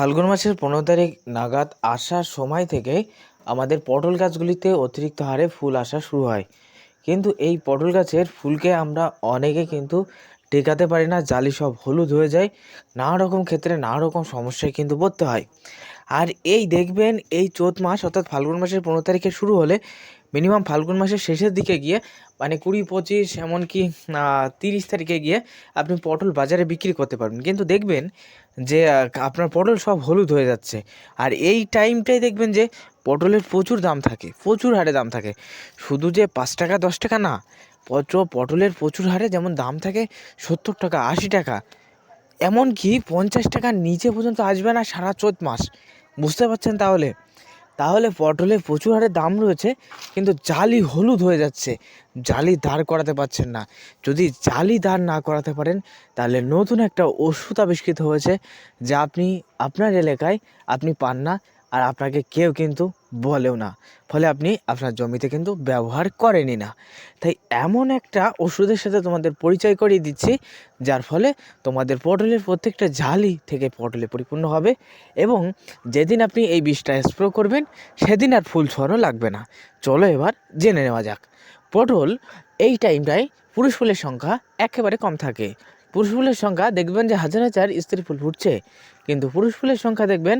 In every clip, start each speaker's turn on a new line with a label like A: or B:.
A: ফাল্গুন মাসের পনেরো তারিখ নাগাদ আসার সময় থেকে আমাদের পটল গাছগুলিতে অতিরিক্ত হারে ফুল আসা শুরু হয়। কিন্তু এই পটল গাছের ফুলকে আমরা অনেকে কিন্তু টেকাতে পারি না, জালি সব হলুদ হয়ে যায় নানা রকম ক্ষেত্রে নানা রকম সমস্যায় কিন্তু পড়তে হয়। আর এই দেখবেন, এই চৈত মাস অর্থাৎ ফাল্গুন মাসের পনেরো তারিখে শুরু হলে মিনিমাম ফাল্গুন মাসের শেষের দিকে গিয়ে মানে কুড়ি, পঁচিশ, এমনকি তিরিশ তারিখে গিয়ে আপনি পটল বাজারে বিক্রি করতে পারবেন। কিন্তু দেখবেন যে আপনার পটল সব হলুদ হয়ে যাচ্ছে। আর এই টাইমটাই দেখবেন যে, পটলের প্রচুর দাম থাকে, প্রচুর হারে দাম থাকে। শুধু যে পাঁচ টাকা, দশ টাকা না, পত্র পটলের প্রচুর হারে যেমন দাম থাকে, সত্তর টাকা, আশি টাকা, এমনকি পঞ্চাশ টাকার নিচে পর্যন্ত আসবে না সারা চৈত মাস। বুঝতে পারছেন তাহলে? তাহলে পটলে প্রচুর হারে দাম রয়েছে, কিন্তু জালি হলুদ হয়ে যাচ্ছে। জালি দাঁড় করাতে পারছেন না। যদি জালি দাঁড় না করাতে পারেন, তাহলে নতুন একটা ওষুধ আবিষ্কৃত হয়েছে, যা আপনি, আপনার এলাকায় আপনি পান না। আর আপনাকে কেউ কিন্তু বলেও না। ফলে আপনি আপনার জমিতে কিন্তু ব্যবহার করেনই না। তাই এমন একটা ওষুধের সাথে তোমাদের পরিচয় করিয়ে দিচ্ছি, যার ফলে তোমাদের পটলের প্রত্যেকটা ঝালি থেকে পটলে পরিপূর্ণ হবে এবং যেদিন আপনি এই বিষটা স্প্রে করবেন, সেদিন আর ফুল ছোঁয়ানো লাগবে না। চলো এবার জেনে নেওয়া যাক। পটল এই টাইমটায় পুরুষ ফুলের সংখ্যা একেবারে কম থাকে। পুরুষ ফুলের সংখ্যা দেখবেন যে হাজার হাজার স্ত্রী ফুল ফুটছে, কিন্তু পুরুষ ফুলের সংখ্যা দেখবেন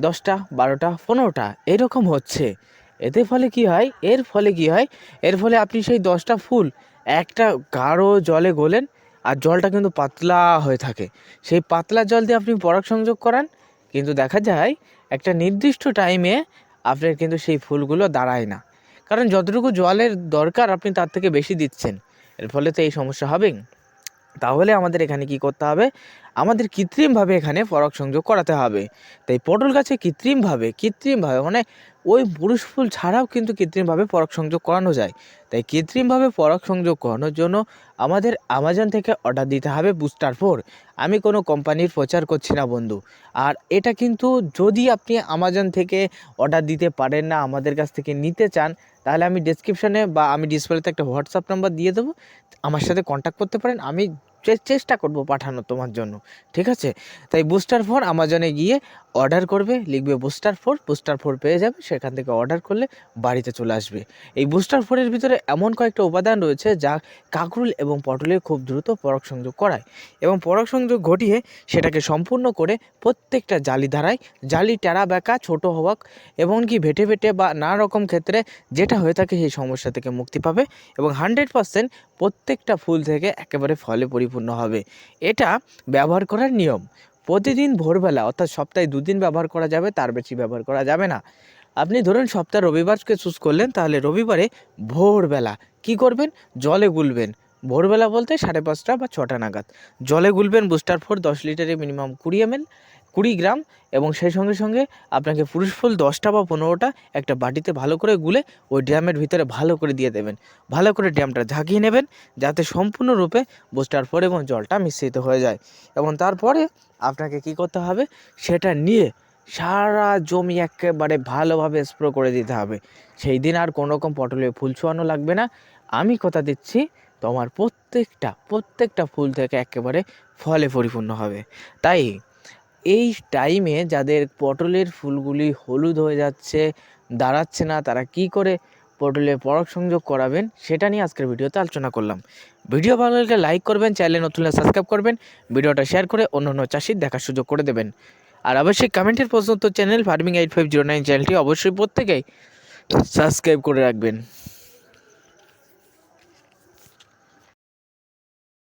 A: দশটা, বারোটা, পনেরোটা, এরকম হচ্ছে। এতে ফলে কি হয়? এর ফলে কি হয়? এর ফলে আপনি সেই দশটা ফুল একটা গাঢ় জলে গোলেন আর জলটা কিন্তু পাতলা হয়ে থাকে। সেই পাতলা জল দিয়ে আপনি পরাগ সংযোগ করান, কিন্তু দেখা যায় একটা নির্দিষ্ট টাইমে আপনার কিন্তু সেই ফুলগুলো দাঁড়ায় না। কারণ যতটুকু জলের দরকার আপনি তার থেকে বেশি দিচ্ছেন। এর ফলে তো এই সমস্যা হবেই। তাহলে আমাদের এখানে কি করতে হবে? আমাদের কৃত্রিমভাবে এখানে পরাগ সংযোগ করাতে হবে। তাই পটল গাছে কৃত্রিমভাবে কৃত্রিমভাবে মানে ওই পুরুষ ফুল ছাড়াও কিন্তু কৃত্রিমভাবে পরাগ সংযোগ করানো যায়। তাই কৃত্রিমভাবে পরাগ সংযোগ করানোর জন্য আমাদের আমাজন থেকে অর্ডার দিতে হবে বুস্টার ফোর আমি কোনো কোম্পানির প্রচার করছি না, বন্ধু। আর এটা কিন্তু যদি আপনি আমাজন থেকে অর্ডার দিতে পারেন না, আমাদের কাছ থেকে নিতে চান, তাহলে আমি ডেসক্রিপশানে বা আমি ডিসপ্লেতে একটা হোয়াটসঅ্যাপ নাম্বার দিয়ে দেবো। আমার সাথে কন্ট্যাক্ট করতে পারেন। আমি চেষ্টা করব পাঠানোর তোমার জন্য, ঠিক আছে? তাই বুস্টার ফোর আমাজনে গিয়ে অর্ডার করবে, লিখবে বুস্টার ফোর বুস্টার ফোর পেয়ে যাবে, সেখান থেকে অর্ডার করলে বাড়িতে চলে আসবে। এই বুস্টার ফোরের ভিতরে এমন কয়েকটা উপাদান রয়েছে যা কাকরুল এবং পটলে খুব দ্রুত পরাগ সংযোগ করায় এবং পরাগ সংযোগ ঘটিয়ে সেটাকে সম্পূর্ণ করে প্রত্যেকটা জালি ধারায়, জালি টেরা বেঁকা ছোটো হওয়াক এমনকি ভেটে ভেটে বা নানা রকম ক্ষেত্রে যেটা হয়ে থাকে সেই সমস্যা থেকে মুক্তি পাবে এবং হান্ড্রেড পার্সেন্ট প্রত্যেকটা ফুল থেকে একেবারে ফলে পরিপূর্ণ হবে। এটা ব্যবহার করার নিয়ম। প্রতিদিন ভোরবেলা, অর্থাৎ সপ্তাহে দুদিন ব্যবহার করা যাবে, তার বেশি ব্যবহার করা যাবে না। আপনি ধরুন সপ্তাহে রবিবারকে চুজ করলেন, তাহলে রবিবারে ভোরবেলা কি করবেন? জলে গুলবেন। ভোরবেলা বলতে সাড়ে পাঁচটা বা ছটা নাগাদ। জলে গুলবেন বুস্টার ফোর দশ লিটারে মিনিমাম কুড়ি এমএল কুড়ি গ্রাম এবং সেই সঙ্গে সঙ্গে আপনাকে পুরুষ ফুল দশটা বা পনেরোটা একটা বাটিতে ভালো করে গুলে ওই ড্রামের ভিতরে ভালো করে দিয়ে দেবেন। ভালো করে ড্রামটা ঝাঁকিয়ে নেবেন যাতে সম্পূর্ণরূপে বুস্টার ফোর এবং জলটা মিশ্রিত হয়ে যায়। এবং তারপরে আপনাকে কি করতে হবে? সেটা নিয়ে সারা জমি একেবারে ভালোভাবে স্প্রে করে দিতে হবে। সেই দিন আর কোনো রকম পটলে ফুল ছোঁয়ানো লাগবে না। আমি কথা দিচ্ছি, তোমার প্রত্যেকটা প্রত্যেকটা ফুল থেকে একেবারে ফলে পরিপূর্ণ হবে। তাই এই টাইমে যাদের পটলের ফুলগুলি হলুদ হয়ে যাচ্ছে, দাঁড়াচ্ছে না, তারা কি করে পটলে পরাগ সংযোগ করাবেন সেটা নিয়ে আজকের ভিডিওতে আলোচনা করলাম। ভিডিও ভালো লাগলে লাইক করবেন চ্যানেলে নতুন সাবস্ক্রাইব করবেন, ভিডিওটা শেয়ার করে অন্য অন্য চাষির দেখার সুযোগ করে দেবেন। আর অবশ্যই কমেন্টের পর্যন্ত channel farming eight five zero nine চ্যানেলটি অবশ্যই প্রত্যেকেই সাবস্ক্রাইব করে রাখবেন।